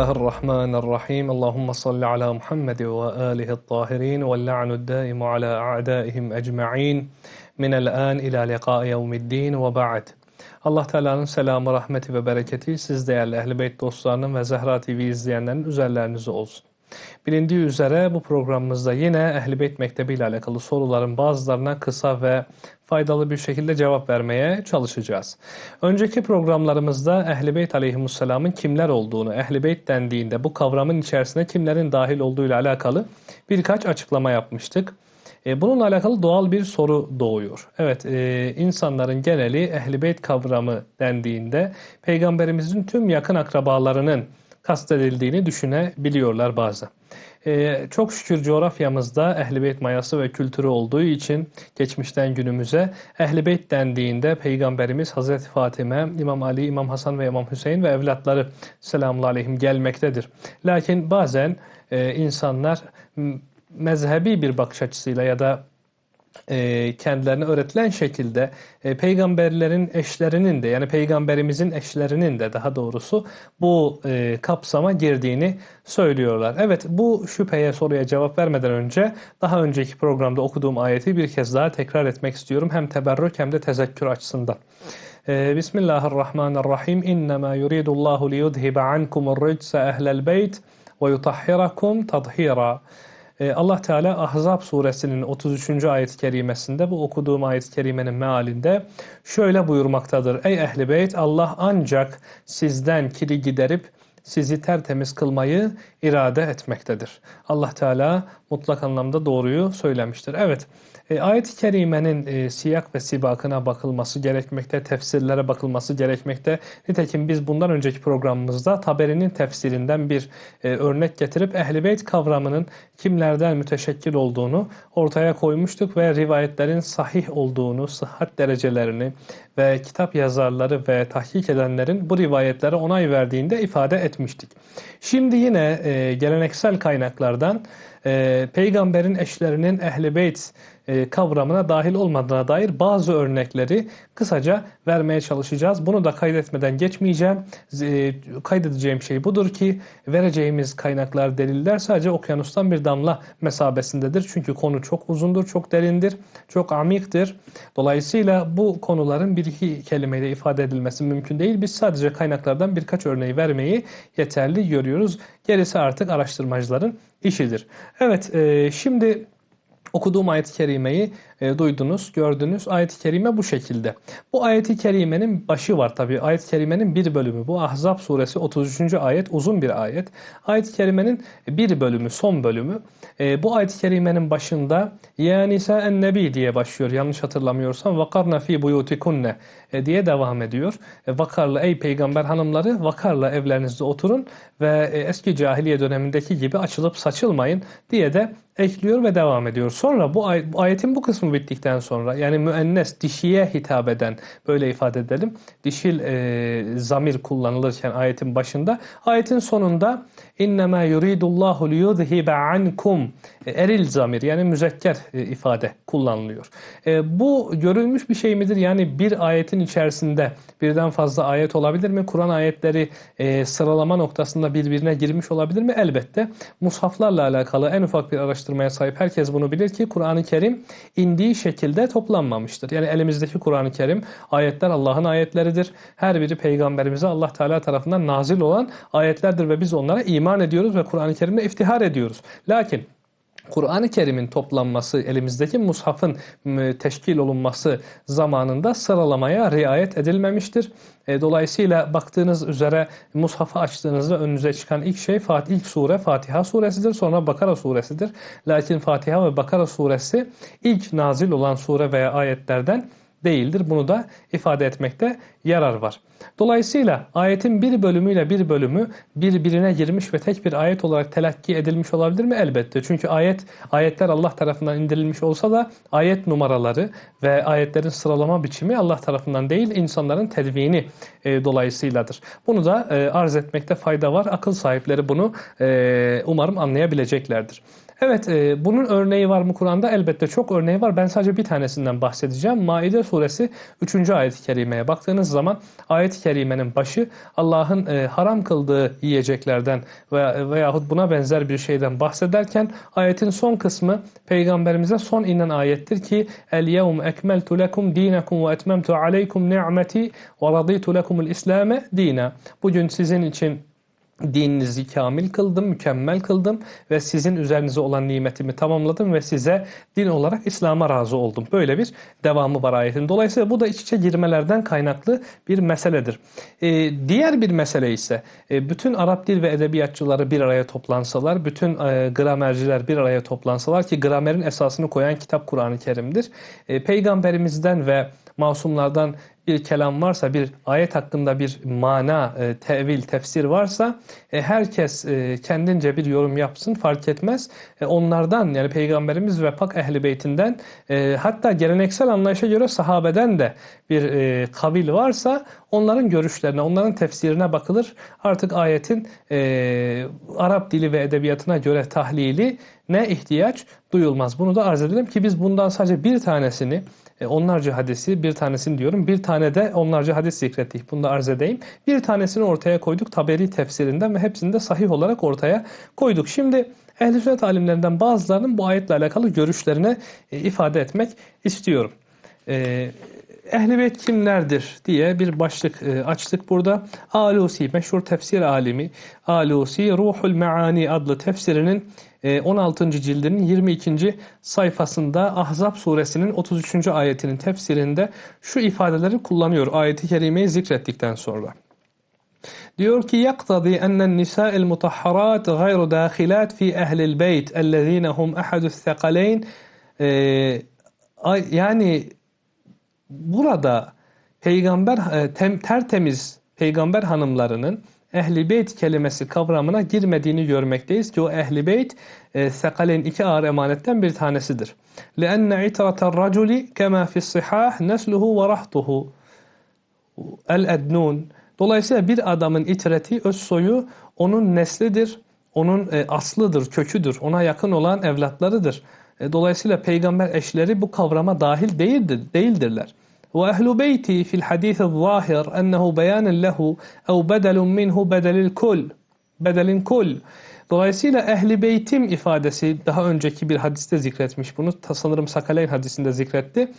Bismillahirrahmanirrahim. Allahümme salli ala Muhammed ve alihi tahirin ve la'nu daimu ala a'daihim ecma'in minel an ila liqa yevmiddin ve ba'd. Allah Teala'nın selamı, rahmeti ve bereketi siz değerli Ehl-i Beyt dostlarının ve Zehra TV izleyenlerin üzerlerinize olsun. Bilindiği üzere bu programımızda yine Ehl-i Beyt Mektebi ile alakalı soruların bazılarına kısa ve faydalı bir şekilde cevap vermeye çalışacağız. Önceki programlarımızda Ehl-i Beyt Aleyhisselam'ın kimler olduğunu, Ehl-i Beyt dendiğinde bu kavramın içerisine kimlerin dahil olduğu ile alakalı birkaç açıklama yapmıştık. E, bununla alakalı doğal bir soru doğuyor. Evet, e, insanların geneli Ehl-i Beyt kavramı dendiğinde Peygamberimizin tüm yakın akrabalarının kastedildiğini düşünebiliyorlar bazen. Ee, çok şükür coğrafyamızda Ehl-i Beyt mayası ve kültürü olduğu için geçmişten günümüze Ehl-i Beyt dendiğinde Peygamberimiz Hazreti Fatime, İmam Ali, İmam Hasan ve İmam Hüseyin ve evlatları selamun aleyhim gelmektedir. Lakin bazen e, insanlar mezhebi bir bakış açısıyla ya da e, kendilerine öğretilen şekilde e, peygamberlerin eşlerinin de yani peygamberimizin eşlerinin de daha doğrusu bu e, kapsama girdiğini söylüyorlar. Evet bu şüpheye soruya cevap vermeden önce daha önceki programda okuduğum ayeti bir kez daha tekrar etmek istiyorum. Hem teberrük hem de tezekkür açısından. E, Bismillahirrahmanirrahim. İnnemâ yuridullahu liyudhibe ankumur ricse ehlel beyt ve yutahhirakum tadhira. Ee, Allah Teala Ahzab suresinin 33. ayet-i kerimesinde bu okuduğum ayet-i kerimenin mealinde şöyle buyurmaktadır. Ey ehli beyt Allah ancak sizden kiri giderip sizi tertemiz kılmayı irade etmektedir. Allah Teala mutlak anlamda doğruyu söylemiştir. Evet, e, ayet-i kerimenin e, siyak ve sibakına bakılması gerekmekte, tefsirlere bakılması gerekmekte. Nitekim biz bundan önceki programımızda Taberi'nin tefsirinden bir e, örnek getirip Ehl-i Beyt kavramının kimlerden müteşekkil olduğunu ortaya koymuştuk ve rivayetlerin sahih olduğunu, sıhhat derecelerini ve kitap yazarları ve tahkik edenlerin bu rivayetlere onay verdiğinde ifade etmiştik. Şimdi yine e, geleneksel kaynaklardan e, peygamberin eşlerinin ehl beyt e, kavramına dahil olmadığına dair bazı örnekleri kısaca vermeye çalışacağız. Bunu da kaydetmeden geçmeyeceğim. E, kaydedeceğim şey budur ki vereceğimiz kaynaklar, deliller sadece okyanustan bir damla mesabesindedir. Çünkü konu çok uzundur, çok derindir, çok amiktir. Dolayısıyla bu konuların bir iki kelimeyle ifade edilmesi mümkün değil. Biz sadece kaynaklardan birkaç örneği vermeyi yeterli görüyoruz. Gerisi artık araştırmacıların işidir. Evet, e, şimdi okuduğum ayet-i kerimeyi e, duydunuz, gördünüz. Ayet-i kerime bu şekilde. Bu ayet-i kerimenin başı var tabi. Ayet-i kerimenin bir bölümü. Bu Ahzab suresi 33. ayet uzun bir ayet. Ayet-i kerimenin bir bölümü, son bölümü. E, bu ayet-i kerimenin başında Ya en nebi diye başlıyor. Yanlış hatırlamıyorsam. Vakarna fi buyutikunne e, diye devam ediyor. E, vakarla ey peygamber hanımları vakarla evlerinizde oturun ve e, eski cahiliye dönemindeki gibi açılıp saçılmayın diye de ekliyor ve devam ediyor. Sonra bu, ay bu ayetin bu kısmı bittikten sonra yani müennes dişiye hitap eden böyle ifade edelim. Dişil e, zamir kullanılırken ayetin başında ayetin sonunda innema yuridullahu liyuzhibe ankum e, eril zamir yani müzekker e, ifade kullanılıyor. E, bu görülmüş bir şey midir? Yani bir ayetin içerisinde birden fazla ayet olabilir mi? Kur'an ayetleri sıralama noktasında birbirine girmiş olabilir mi? Elbette. Mushaflarla alakalı en ufak bir araştırmaya sahip herkes bunu bilir ki Kur'an-ı Kerim indiği şekilde toplanmamıştır. Yani elimizdeki Kur'an-ı Kerim ayetler Allah'ın ayetleridir. Her biri peygamberimize Allah Teala tarafından nazil olan ayetlerdir ve biz onlara iman ediyoruz ve Kur'an-ı Kerim'le iftihar ediyoruz. Lakin Kur'an-ı Kerim'in toplanması, elimizdeki mushafın teşkil olunması zamanında sıralamaya riayet edilmemiştir. E, dolayısıyla baktığınız üzere mushafı açtığınızda önünüze çıkan ilk şey ilk sure Fatiha suresidir. Sonra Bakara suresidir. Lakin Fatiha ve Bakara suresi ilk nazil olan sure veya ayetlerden değildir. Bunu da ifade etmekte yarar var. Dolayısıyla ayetin bir bölümüyle bir bölümü birbirine girmiş ve tek bir ayet olarak telakki edilmiş olabilir mi? Elbette. Çünkü ayet ayetler Allah tarafından indirilmiş olsa da ayet numaraları ve ayetlerin sıralama biçimi Allah tarafından değil insanların tedvini e, dolayısıyladır. Bunu da e, arz etmekte fayda var. Akıl sahipleri bunu e, umarım anlayabileceklerdir. Evet, e, bunun örneği var mı Kur'an'da? Elbette çok örneği var. Ben sadece bir tanesinden bahsedeceğim. Maide suresi 3. ayet-i kerimeye baktığınız zaman ayet-i kerimenin başı Allah'ın e, haram kıldığı yiyeceklerden veya, veyahut buna benzer bir şeyden bahsederken ayetin son kısmı peygamberimize son inen ayettir ki El yevm ekmeltu lekum dinakum ve etmemtu aleykum ni'meti ve raditu lekumul islame dina. Bugün sizin için dininizi kamil kıldım, mükemmel kıldım ve sizin üzerinize olan nimetimi tamamladım ve size din olarak İslam'a razı oldum. Böyle bir devamı var ayetin. Dolayısıyla bu da iç içe girmelerden kaynaklı bir meseledir. Ee, diğer bir mesele ise e, bütün Arap dil ve edebiyatçıları bir araya toplansalar, bütün e, gramerciler bir araya toplansalar ki gramerin esasını koyan kitap Kur'an-ı Kerim'dir. E, peygamberimizden ve masumlardan bir kelam varsa, bir ayet hakkında bir mana, e, tevil, tefsir varsa e, herkes e, kendince bir yorum yapsın fark etmez. E, onlardan yani Peygamberimiz ve pak ehli beytinden e, hatta geleneksel anlayışa göre sahabeden de bir e, kabil varsa onların görüşlerine, onların tefsirine bakılır. Artık ayetin e, Arap dili ve edebiyatına göre tahlili ne ihtiyaç duyulmaz. Bunu da arz edelim ki biz bundan sadece bir tanesini e, onlarca hadisi, bir tanesini diyorum, bir tane de onlarca hadis zikrettik. Bunu da arz edeyim. Bir tanesini ortaya koyduk Taberi tefsirinden ve hepsini de sahih olarak ortaya koyduk. Şimdi ehl-i sünnet alimlerinden bazılarının bu ayetle alakalı görüşlerine e, ifade etmek istiyorum. E, Ehl-i Beyt kimlerdir diye bir başlık e, açtık burada. Alusi, meşhur tefsir alimi Alusi, Ruhul Meani adlı tefsirinin 16. Ee, cildinin 22. sayfasında Ahzab suresinin 33. ayetinin tefsirinde şu ifadeleri kullanıyor ayeti kerimeyi zikrettikten sonra. Diyor ki yaktadi ennen nisa'il mutahharat gayru dahilat fi ehlil beyt ellezine hum ahadus thakaleyn ee, yani burada peygamber e, tem, tertemiz peygamber hanımlarının ehli beyt kelimesi kavramına girmediğini görmekteyiz ki o ehli beyt e, sekaleyn iki ağır emanetten bir tanesidir. لَاَنَّ عِتْرَةَ الرَّجُلِ كَمَا فِي الصِّحَاهِ نَسْلُهُ وَرَحْتُهُ El-Ednun Dolayısıyla bir adamın itreti, öz soyu onun neslidir, onun e, aslıdır, köküdür, ona yakın olan evlatlarıdır. E, dolayısıyla peygamber eşleri bu kavrama dahil değildir, değildirler. وأهل بيتي في الحديث الظاهر أنه بيان له أو بدل منه بدل الكل bedelin kul. Dolayısıyla ehli beytim ifadesi daha önceki bir hadiste zikretmiş bunu. Sanırım Sakaleyn hadisinde zikretti.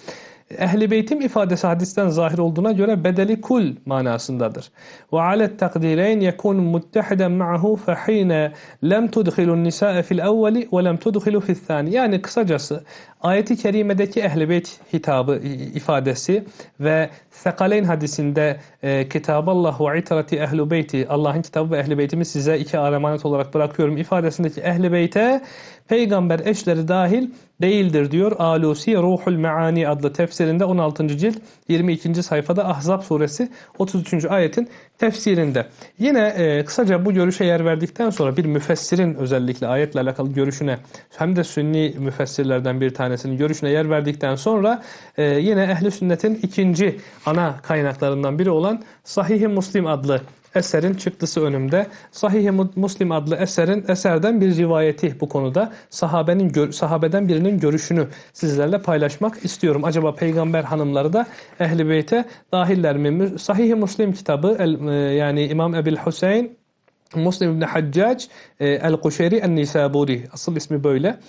Ehli beytim ifadesi hadisten zahir olduğuna göre bedeli kul manasındadır. Ve alet takdireyn yekun muttehiden ma'hu fehine lem tudkhilun nisae fil evveli ve lem tudkhilu fil thani. Yani kısacası ayeti kerimedeki ehli beyt hitabı ifadesi ve Sekaleyn hadisinde e, Kitaballah ve itrati ehli beyti Allah'ın kitabı ve ehli beytimi size iki emanet olarak bırakıyorum ifadesindeki ehli beyte peygamber eşleri dahil değildir diyor. Alusi Ruhul Meani adlı tefsirinde 16. cilt 22. sayfada Ahzab suresi 33. ayetin tefsirinde. Yine e, kısaca bu görüşe yer verdikten sonra bir müfessirin özellikle ayetle alakalı görüşüne hem de sünni müfessirlerden bir tanesinin görüşüne yer verdikten sonra e, yine ehli sünnetin ikinci ana kaynaklarından biri olan Sahih-i Muslim adlı eserin çıktısı önümde. Sahih-i Muslim adlı eserin eserden bir rivayeti bu konuda. Sahabenin sahabeden birinin görüşünü sizlerle paylaşmak istiyorum. Acaba peygamber hanımları da ehli beyte dahiller mi? Sahih-i Muslim kitabı e, yani İmam Ebil Hüseyin Muslim İbni Haccac e, El-Kuşeri El-Nisaburi asıl ismi böyle.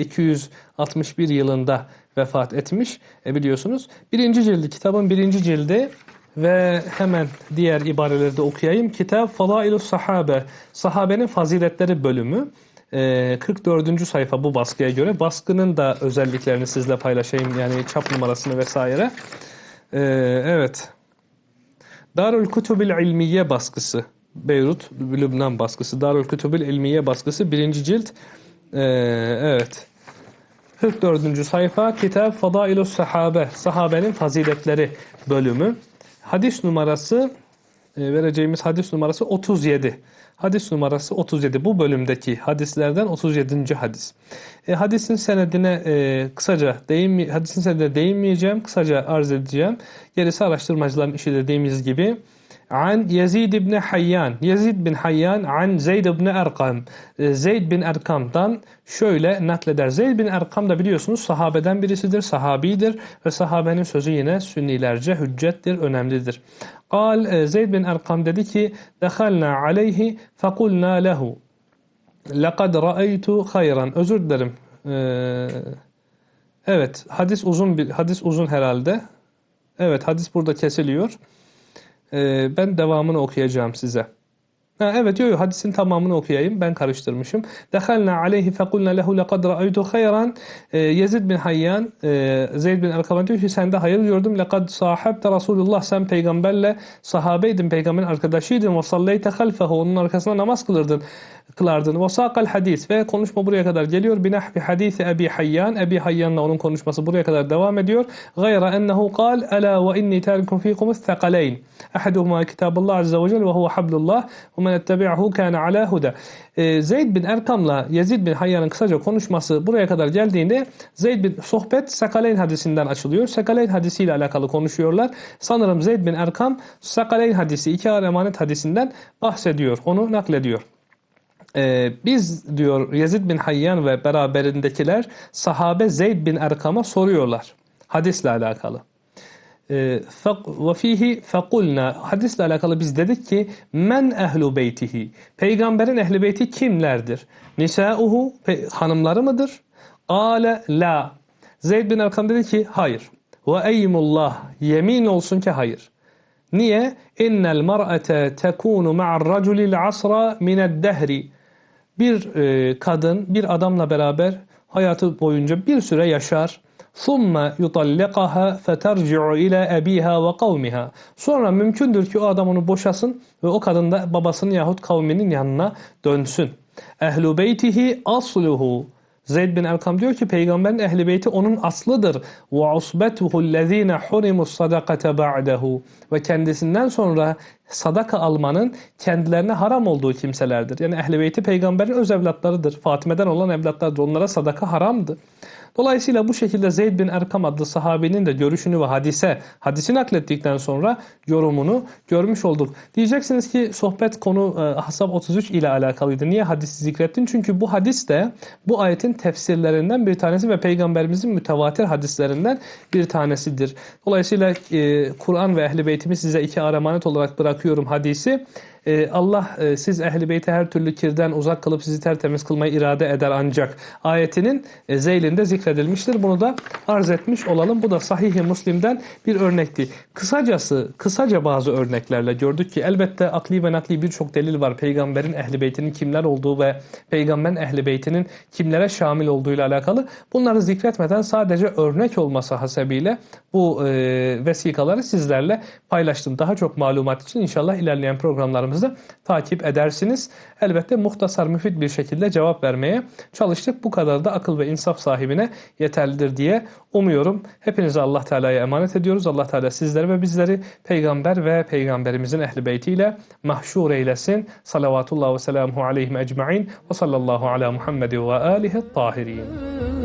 261 e, yılında vefat etmiş biliyorsunuz. Birinci cildi kitabın birinci cildi ve hemen diğer ibareleri de okuyayım. Kitap Fadailus Sahabe, Sahabenin Faziletleri bölümü. 44. Ee, sayfa bu baskıya göre. Baskının da özelliklerini sizle paylaşayım. Yani çap numarasını vesaire. Ee, evet. Darül Kutubil İlmiye baskısı. Beyrut, Lübnan baskısı. Darül Kutubil İlmiye baskısı. Birinci cilt. Ee, evet. 44. sayfa Kitap Fadailus Sahabe. Sahabenin Faziletleri bölümü. Hadis numarası e, vereceğimiz hadis numarası 37. Hadis numarası 37. Bu bölümdeki hadislerden 37. hadis. E, hadisin senedine e, kısaca değinmi hadisin senedine değinmeyeceğim. Kısaca arz edeceğim. Gerisi araştırmacıların işi dediğimiz gibi an Yezid ibn Hayyan. Yezid bin Hayyan an Zeyd ibn Erkam. E, Zeyd bin Erkam'dan şöyle nakleder. Zeyd bin Erkam da biliyorsunuz sahabeden birisidir, sahabidir ve sahabenin sözü yine sünnilerce hüccettir, önemlidir. Kal e, Zeyd bin Erkam dedi ki: "Dehalna aleyhi fekulna lehu. Lekad ra'aytu hayran." Özür dilerim. Ee, evet, hadis uzun bir hadis uzun herhalde. Evet, hadis burada kesiliyor. Ee, ben devamını okuyacağım size. Ha, evet, yok yok hadisin tamamını okuyayım. Ben karıştırmışım. Dehalna aleyhi fekulna lehu lekad ra'aytu hayran. Ee, Yezid bin Hayyan, e, Zeyd bin Erkam diyor ki sen de hayır gördüm. Lekad sahibte Resulullah sen peygamberle sahabeydin, peygamberin arkadaşıydın. Ve salleyte halfehu onun arkasına namaz kılırdın kılardın. Ve sakal hadis ve konuşma buraya kadar geliyor. Binahvi hadisi Ebi Hayyan. Ebi Hayyan'la onun konuşması buraya kadar devam ediyor. Gayra ennehu kal Ela ve inni tarikum fikum thakaleyn. Ahaduhuma kitabullah azze ve celle ve huve hablullah ve men ettebi'ahu kana ala huda. Ee, Zeyd bin Erkam'la Yezid bin Hayyan'ın kısaca konuşması buraya kadar geldiğinde Zeyd bin sohbet Sakaleyn hadisinden açılıyor. Sakaleyn hadisiyle alakalı konuşuyorlar. Sanırım Zeyd bin Erkam Sakaleyn hadisi iki ağır emanet hadisinden bahsediyor. Onu naklediyor. Ee, biz diyor Yezid bin Hayyan ve beraberindekiler sahabe Zeyd bin Erkam'a soruyorlar. Hadisle alakalı. Ee, ve fihi fekulna hadisle alakalı biz dedik ki men ehlu beytihi peygamberin ehli beyti kimlerdir? Nisauhu hanımları mıdır? Ale la. Zeyd bin Erkam dedi ki hayır. Ve eymullah yemin olsun ki hayır. Niye? İnnel mar'ate tekunu ma'ar raculil asra mined dehri bir e, kadın bir adamla beraber hayatı boyunca bir süre yaşar. ثُمَّ يُطَلِّقَهَا فَتَرْجِعُ اِلَى اَب۪يهَا وَقَوْمِهَا Sonra mümkündür ki o adam onu boşasın ve o kadın da babasının yahut kavminin yanına dönsün. اَهْلُ بَيْتِهِ أَصْلُهُ Zeyd bin Erkam diyor ki peygamberin ehli beyti onun aslıdır. وَعُصْبَتُهُ الَّذ۪ينَ حُرِمُ الصَّدَقَةَ بَعْدَهُ Ve kendisinden sonra sadaka almanın kendilerine haram olduğu kimselerdir. Yani ehli beyti peygamberin öz evlatlarıdır. Fatime'den olan evlatlardır. Onlara sadaka haramdı. Dolayısıyla bu şekilde Zeyd bin Erkam adlı sahabinin de görüşünü ve hadise, hadisi naklettikten sonra yorumunu görmüş olduk. Diyeceksiniz ki sohbet konu e, Ahzab 33 ile alakalıydı. Niye hadisi zikrettin? Çünkü bu hadis de bu ayetin tefsirlerinden bir tanesi ve peygamberimizin mütevatir hadislerinden bir tanesidir. Dolayısıyla e, Kur'an ve ehli beytimi size iki aramanet olarak bırakıyorum hadisi. Ee, Allah e, siz ehli beyti her türlü kirden uzak kılıp sizi tertemiz kılmayı irade eder ancak ayetinin e, zeylinde zikredilmiştir. Bunu da arz etmiş olalım. Bu da Sahih-i Müslim'den bir örnekti. Kısacası, kısaca bazı örneklerle gördük ki elbette akli ve nakli birçok delil var. Peygamberin ehli beytinin kimler olduğu ve peygamberin ehli beytinin kimlere şamil olduğuyla alakalı. Bunları zikretmeden sadece örnek olması hasebiyle bu e, vesikaları sizlerle paylaştım. Daha çok malumat için inşallah ilerleyen programlarımızda takip edersiniz. Elbette muhtasar müfit bir şekilde cevap vermeye çalıştık. Bu kadar da akıl ve insaf sahibine yeterlidir diye umuyorum. Hepinizi Allah Teala'ya emanet ediyoruz. Allah Teala sizleri ve bizleri peygamber ve peygamberimizin ehli beytiyle mahşur eylesin. Salavatullah ve selamuhu aleyhim ecma'in ve sallallahu ala Muhammed ve alihi tahirin.